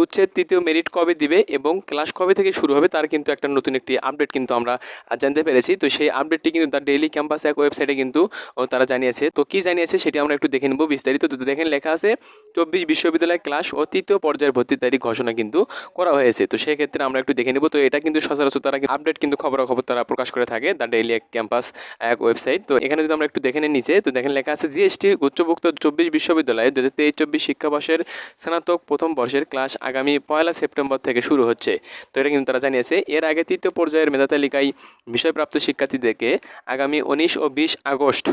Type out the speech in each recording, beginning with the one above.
গুচ্ছের তৃতীয় মেরিট কবে দিবে এবং ক্লাস কবে থেকে শুরু হবে তার কিন্তু একটা নতুন একটি আপডেট কিন্তু আমরা জানতে পেরেছি। তো সেই আপডেটটি কিন্তু তার ডেইলি ক্যাম্পাস এক ওয়েবসাইটে কিন্তু তারা জানিয়েছে। তো কি জানিয়েছে সেটি আমরা একটু দেখে নেব বিস্তারিত। তো দেখেন লেখা আছে, চব্বিশ বিশ্ববিদ্যালয় ক্লাস ও তৃতীয় পর্যায়ের ভর্তির তারিখ ঘোষণা কিন্তু করা হয়েছে। তো সেক্ষেত্রে আমরা একটু দেখে নেব। তো এটা কিন্তু সচরাচর তারা আপডেট কিন্তু খবরাখবর তারা প্রকাশ করে থাকে দ্য ডেইলি ক্যাম্পাস এক ওয়েবসাইট তো এখানে যদি আমরা একটু দেখে নিই নিচে, তো দেখেন লেখা আছে, জিএসটি উচ্চভুক্ত চব্বিশ বিশ্ববিদ্যালয়ে দু হাজার তেইশ চব্বিশ শিক্ষাবর্ষের স্নাতক প্রথম বর্ষের ক্লাস আগামী পয়লা সেপ্টেম্বর থেকে শুরু হচ্ছে। তো এটা কিন্তু তারা জানিয়েছে। এর আগে তৃতীয় পর্যায়ের মেধা তালিকায় বিষয়প্রাপ্ত শিক্ষার্থীদেরকে আগামী উনিশ ও বিশ আগস্ট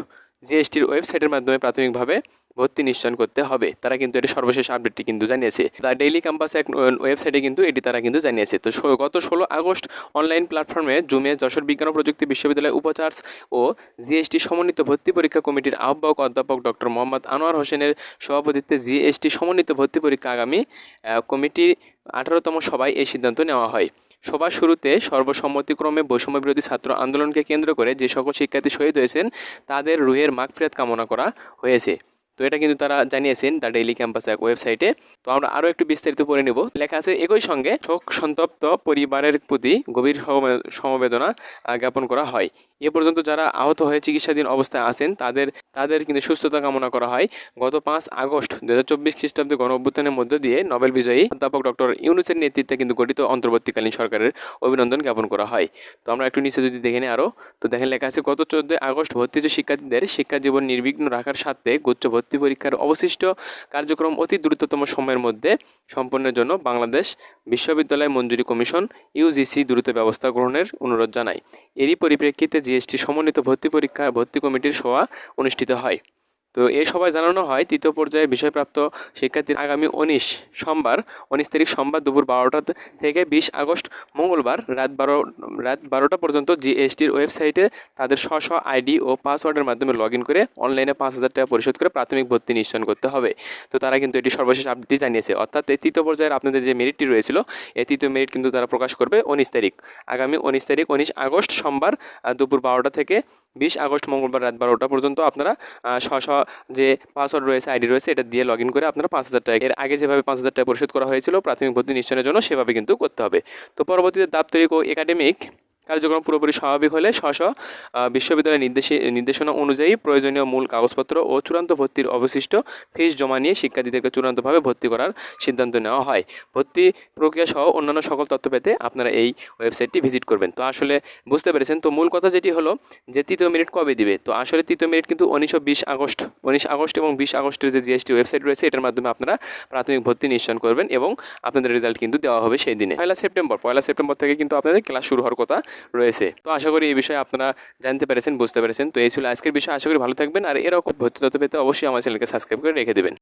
জিএসটির ওয়েবসাইটের মাধ্যমে প্রাথমিকভাবে ভর্তি নিশ্চয়ন করতে হবে। তারা কিন্তু এটি সর্বশেষ আপডেটটি কিন্তু জানিয়েছে। দ্য ডেইলি ক্যাম্পাস এক ওয়েবসাইটে কিন্তু এটি তারা কিন্তু জানিয়েছে। তো গত ষোলো আগস্ট অনলাইন প্ল্যাটফর্মে জুমে যশোর বিজ্ঞান ও প্রযুক্তি বিশ্ববিদ্যালয় উপাচার্য ও জিএসটি সমন্বিত ভর্তি পরীক্ষা কমিটির আহ্বায়ক অধ্যাপক ডক্টর মোহাম্মদ আনোয়ার হোসেনের সভাপতিত্বে জিএসটি সমন্বিত ভর্তি পরীক্ষা আগামী কমিটি আঠারোতম সভায় এই সিদ্ধান্ত নেওয়া হয়। সবার শুরুতে সর্বসম্মতিক্রমে বৈষম্য বিরোধী ছাত্র আন্দোলনকে কেন্দ্র করে যে সকল শিক্ষার্থী শহীদ হয়েছেন, তাদের রুহের মাগফিরাত কামনা করা হয়েছে। তো এটা কিন্তু তারা জানিয়েছেন দ্য ডেইলি ক্যাম্পাস এক ওয়েবসাইটে। তো আমরা আরও একটু বিস্তারিত পড়ে নেব। লেখা আছে, একই সঙ্গে শোক সন্তপ্ত পরিবারের প্রতি গভীর সমবেদনা জ্ঞাপন করা হয়। এ পর্যন্ত যারা আহত হয়ে চিকিৎসাধীন অবস্থায় আছেন, তাদের তাদের কিন্তু সুস্থতা কামনা করা হয়। গত পাঁচ আগস্ট দু হাজার চব্বিশ খ্রিস্টাব্দে গণ মধ্য দিয়ে নোবেল বিজয়ী অধ্যাপক ডক্টর ইউনুসের নেতৃত্বে কিন্তু গঠিত অন্তর্বর্তীকালীন সরকারের অভিনন্দন জ্ঞাপন করা হয়। তো আমরা একটু নিচে যদি দেখে নিই আরও তো দেখেন লেখা আছে, গত চোদ্দোই আগস্ট ভর্তিজ শিক্ষার্থীদের শিক্ষা জীবন নির্বিঘ্ন রাখার স্বার্থে গুচ্ছ ভর্তি পরীক্ষার অবশিষ্ট কার্যক্রম অতি দ্রুততম সময়ের মধ্যে সম্পন্নের জন্য বাংলাদেশ বিশ্ববিদ্যালয় মঞ্জুরি কমিশন ইউজিসি দ্রুত ব্যবস্থা গ্রহণের অনুরোধ জানায়। এরই পরিপ্রেক্ষিতে জিএসটি সমন্বিত ভর্তি পরীক্ষা, ভর্তি কমিটির সভা অনুষ্ঠিত হয়। তো এই সভায় জানানো হয়, তৃতীয় পর্যায়ে বিষয়প্রাপ্ত শিক্ষার্থীর আগামী উনিশ সোমবার, উনিশ তারিখ সোমবার দুপুর বারোটা থেকে বিশ আগস্ট মঙ্গলবার রাত বারো, রাত বারোটা পর্যন্ত জিএসটির ওয়েবসাইটে তাদের স্ব স্ব আইডি ও পাসওয়ার্ডের মাধ্যমে লগ ইন করে অনলাইনে পাঁচ হাজার টাকা পরিশোধ করে প্রাথমিক ভর্তি নিশ্চয়ন করতে হবে। তো তারা কিন্তু এটি সর্বশেষ আপডেটই জানিয়েছে। অর্থাৎ এই তৃতীয় পর্যায়ের আপনাদের যে মেরিটটি রয়েছিল, এই তৃতীয় মেরিট কিন্তু তারা প্রকাশ করবে উনিশ তারিখ। আগামী উনিশ তারিখ, উনিশ আগস্ট সোমবার দুপুর বারোটা থেকে বিশ আগস্ট, মঙ্গলবার রাত বারোটা পর্যন্ত আপনারা স্ব যে পাসওয়ার্ড রয়েছে, আইডি রয়েছে, এটা দিয়ে লগ করে আপনারা পাঁচ হাজার টাকা এর আগে যেভাবে পাঁচ হাজার টাকা পরিশোধ করা হয়েছিল, প্রাথমিক ভর্তি নিশ্চয়নের জন্য সেভাবে কিন্তু করতে হবে। তো পরবর্তীতে দাপ্তরিক ও একাডেমিক কার্যক্রম পুরোপুরি স্বাভাবিক হলে স্ব স্ব বিশ্ববিদ্যালয়ের নির্দেশে, নির্দেশনা অনুযায়ী প্রয়োজনীয় মূল কাগজপত্র ও চূড়ান্ত ভর্তির অবশিষ্ট ফিস জমা নিয়ে শিক্ষার্থীদেরকে চূড়ান্তভাবে ভর্তি করার সিদ্ধান্ত নেওয়া হয়। ভর্তি প্রক্রিয়া সহ অন্যান্য সকল তথ্য পেতে আপনারা এই ওয়েবসাইটটি ভিজিট করবেন। তো আসলে বুঝতে পেরেছেন, তো মূল কথা যেটি হলো যে তৃতীয় মিনিট কবে দিবে? তো আসলে তৃতীয় মিনিট কিন্তু উনিশশো বিশ আগস্ট, উনিশ আগস্ট এবং বিশ আগস্টের যে জিএসটি ওয়েবসাইট রয়েছে এটার মাধ্যমে আপনারা প্রাথমিক ভর্তি নিশ্চয়ন করবেন এবং আপনাদের রেজাল্ট কিন্তু দেওয়া হবে সেই দিনে। পয়লা সেপ্টেম্বর পয়লা সেপ্টেম্বর থেকে কিন্তু আপনাদের ক্লাস শুরু হওয়ার কথা রয়েছে। তো আশা করি এই বিষয়ে আপনারা জানতে পেরেছেন, বুঝতে পেরেছেন। তো এই ছিল আজকের বিষয়ে। আশা করি ভালো থাকবেন। আর এরকম ভর্তি তথ্য পেতে অবশ্যই আমার চ্যানেলকে সাবস্ক্রাইব করে রেখে দেবেন।